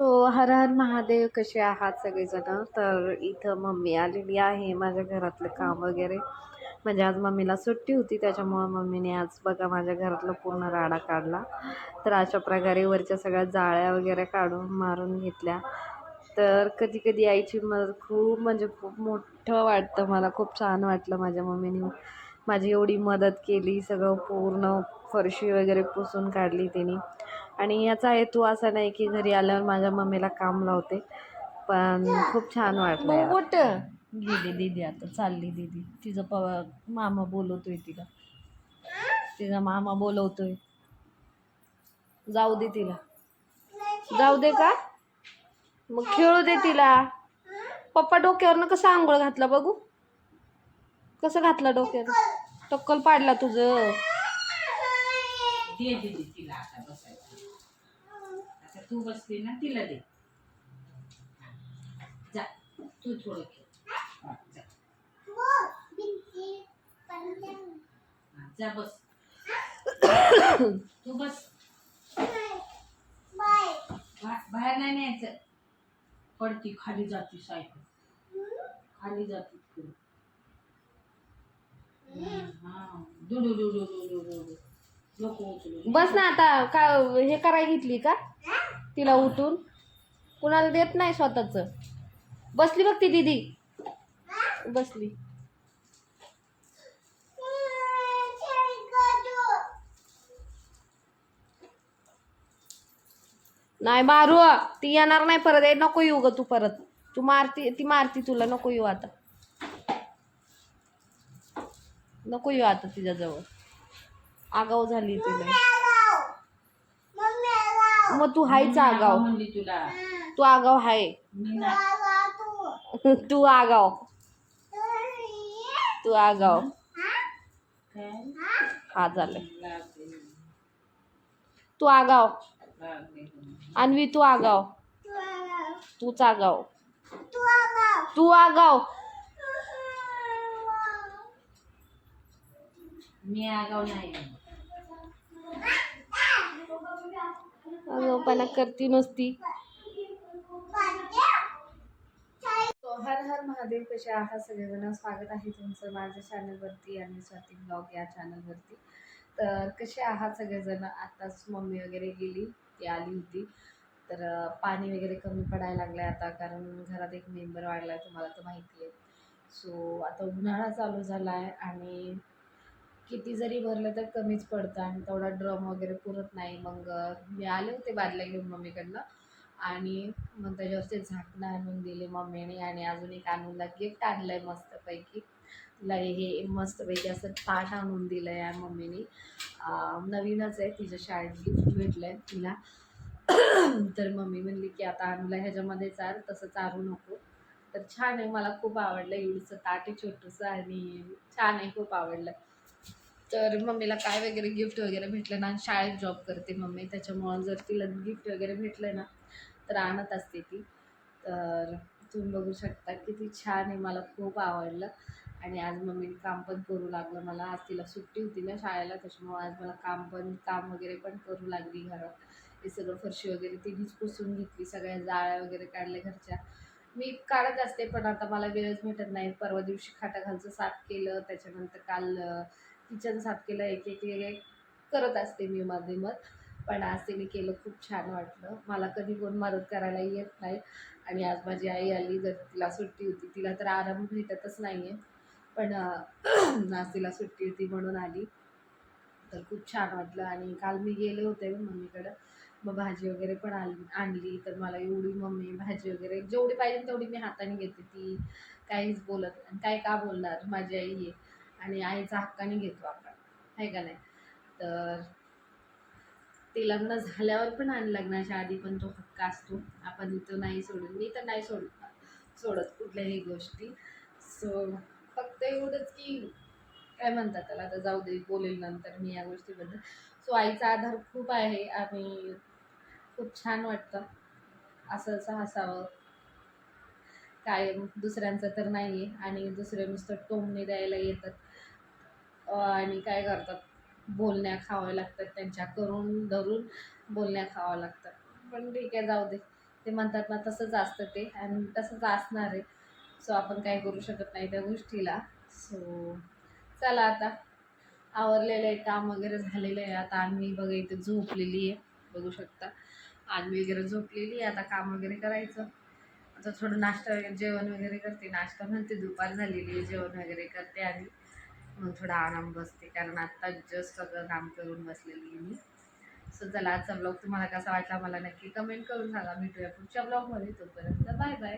हो हर हर महादेव कसे आहात सगळेजण? तर इथं मम्मी आलेली आहे माझ्या घरातलं काम वगैरे. म्हणजे आज मम्मीला सुट्टी होती त्याच्यामुळं मम्मीने आज बघा माझ्या घरातलं पूर्ण राडा काढला. तर अशा प्रकारे वरच्या सगळ्या जाळ्या वगैरे काढून मारून घेतल्या. तर कधी कधी आईची मदत खूप म्हणजे खूप मोठं वाटतं. मला खूप छान वाटलं माझ्या मम्मीने माझी एवढी मदत केली सगळं पूर्ण फरशी वगैरे पुसून काढली तिने. आणि याचा हेतू असा नाही की घरी आल्यावर माझ्या मम्मीला काम लावते. पण खूप छान वाटलं गेली दीदी आता चालली दीदी. तिचं प मामा बोलवतोय तिला. तिचा मामा बोलवतोय. जाऊ दे तिला. जाऊ दे का? मग खेळू दे तिला. पप्पा डोक्यावरनं कसं आंघोळ घातला बघू? कसं घातलं डोक्यावर टक्कल पाडला तुझं. दे दे दे तिला आता बसायला. आता तू बसते ना तिला दे. जा तू थोडं खेळ. जा. बस. तू बस. बा- बाहेर नाही न्यायचं. पडती खाली जाती सायकल. खाली जाती तिकडे. हा दुडू दुडू दुडू दुडू बस ना आता का हे करायला घेतली का? तिला उठून. कुणाला देत नाही स्वतःच. बसली बघ ती दीदी. बसली. नाही मारू ती येणार नाही परत. ए नको येऊ ग तू परत. तू मारती ती मारती तुला. नको येऊ आता. नको येऊ आता तिच्याजवळ. आगाव झाली तिला. मग तू हायच आगाव म्हणली तुला. तू आगाव हाय. तू आगाव तू. आगाव हा? झालं. तू आगाव अन्वी तू आगाव तूच आगाव तू आगाव मी आगाव नाही. आजोबाला करती नसती. हो, हर हर महादेव कसे आहात? सगळेजण स्वागत आहे तुमचं माझ्या चॅनलवरती आणि स्वाती ब्लॉग या चॅनलवरती तर कसे आहात सगळेजण? आताच मम्मी वगैरे गेली ती आली होती. तर पाणी वगैरे कमी पडायला लागलं आहे आता कारण घरात एक मेंबर वाढला आहे तुम्हाला तर माहिती आहे. सो आता उन्हाळा चालू झाला आहे आणि किती जरी भरलं तर कमीच पडतं आणि तेवढा ड्रम वगैरे पुरत नाही. मग मी आले होते बादल्या घेऊन मम्मीकडनं आणि मग त्याच्यावरचे झाकणं आणून दिले मम्मीने आणि अजून एक आणूनला गिफ्ट आणलं आहे मस्तपैकी. तिला हे मस्तपैकी असं ताट आणून दिलं आहे मम्मीने. नवीनच आहे तिच्या शाळेत गिफ्ट भेटलं आहे तिला. तर मम्मी म्हणली की आता आणलं ह्याच्यामध्ये चार तसं चारू नको. तर छान आहे मला खूप आवडलं एवढंसं ताट आहे छोटंसं आणि छान आहे खूप आवडलं. तर मम्मीला काय वगैरे गिफ्ट वगैरे भेटलं ना शाळेत जॉब करते मम्मी त्याच्यामुळं जर तिला गिफ्ट वगैरे भेटलं ना तर आणत असते ती. तर तुम्ही बघू शकता किती छान आहे मला खूप आवडलं. आणि आज मम्मीने काम पण करू लागलं मला. आज तिला सुट्टी होती ना शाळेला त्याच्यामुळं आज मला काम पण काम वगैरे पण करू लागली घरात. हे सगळं फरशी वगैरे तिनेच पुसून घेतली सगळ्या जाळ्या वगैरे काढल्या घरच्या. मी काढत असते पण आता मला वेळच भेटत नाही. परवा दिवशी खाटाखालचं साफ केलं त्याच्यानंतर काल किचन साफ केलं एक एक एक करत असते मी मध्ये मत पण आज तिने केलं खूप छान वाटलं. मला कधी कोण मदत करायला येत नाही. आणि आज माझी आई आली जर तिला सुट्टी होती तिला तर आराम भेटतच नाही आहे पण आज तिला सुट्टी होती म्हणून आली. तर खूप छान वाटलं. आणि काल मी गेले होते मम्मीकडं. मग भाजी वगैरे पण आली आणली. तर मला एवढी मम्मी भाजी वगैरे जेवढी पाहिजे तेवढी मी हाताने घेते. ती काहीच बोलत काय का बोलणार? माझी आई आहे आणि आईचा हक्काने घेतो आपण. आहे का नाही? तर ते लग्न झाल्यावर पण आणि लग्नाच्या आधी पण तो हक्क असतो. आपण तिथं नाही सोडून मी तर नाही सोड सोडत कुठल्याही गोष्टी. सो फक्त एवढंच की काय म्हणतात त्याला? आता जाऊ दे बोलेल नंतर मी या गोष्टीबद्दल. सो आईचा आधार खूप आहे आणि खूप छान वाटतं. असं असं हसावं. काय दुसऱ्यांचं तर नाही आहे आणि दुसरे नुसतं टोमणे द्यायला येतात. आणि काय करतात? बोलण्या खाव्या लागतात त्यांच्या करून धरून बोलण्या खावा लागतात. पण ठीक आहे जाऊ दे. ते म्हणतात ना तसंच असतं ते आणि तसंच असणार आहे. सो आपण काही करू शकत नाही त्या गोष्टीला. सो चला आता. आवरलेलं आहे काम वगैरे झालेलं आहे. आता आम्ही बघा इथे झोपलेली आहे. बघू शकता. आम्ही वगैरे झोपलेली आहे. आता काम वगैरे करायचं. आता थोडं नाश्ता वगैरे जेवण वगैरे करते. नाश्ता म्हणते दुपार झालेली आहे जेवण वगैरे करते आणि थोडा आराम बसते. कारण आत्ता जस्ट सगळं काम करून बसलेली आहे मी. सो चला आजचा ब्लॉग तुम्हाला कसा वाटला मला नक्की कमेंट करून सांगा. भेटूया पुढच्या ब्लॉगमध्ये तोपर्यंत बाय बाय